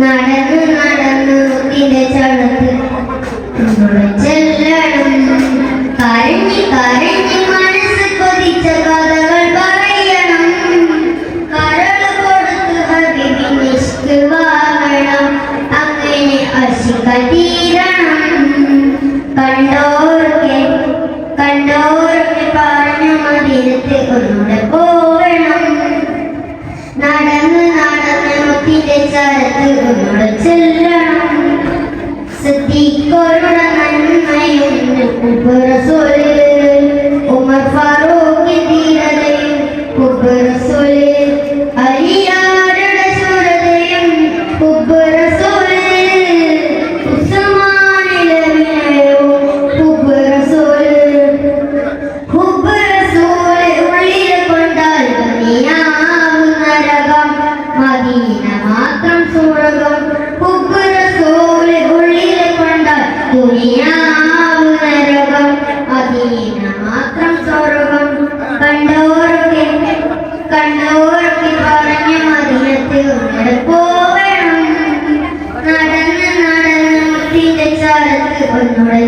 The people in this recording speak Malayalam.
നടന്ന് നടന്ന് മുത്തിന്റെ ചരത്ത് കണ്ടോർക്ക് കണ്ടോർക്ക് പറഞ്ഞു മതിരത്ത് ഒന്നുകൂടെ പോകണം. നടന്ന് നടന്ന് മുത്തിന്റെ ചരത്ത് ഒന്നുകൂടെ ചെല്ലണം. മാത്രം സ്വർഗം ഉപ്പറസോൽ ഉള്ളിൽ കൊണ്ടാൽ ദുനിയാവ് നരകം മദീന മാത്രം സ്വർഗം കണ്ടോർക്ക് കണ്ടോർക്ക് പറഞ്ഞ മദീനത്ത് ഉന്നത പോകണം നടന്ന് നടന്ന് മുത്തിന്റെ ചാരത്ത് ഒന്നുടെ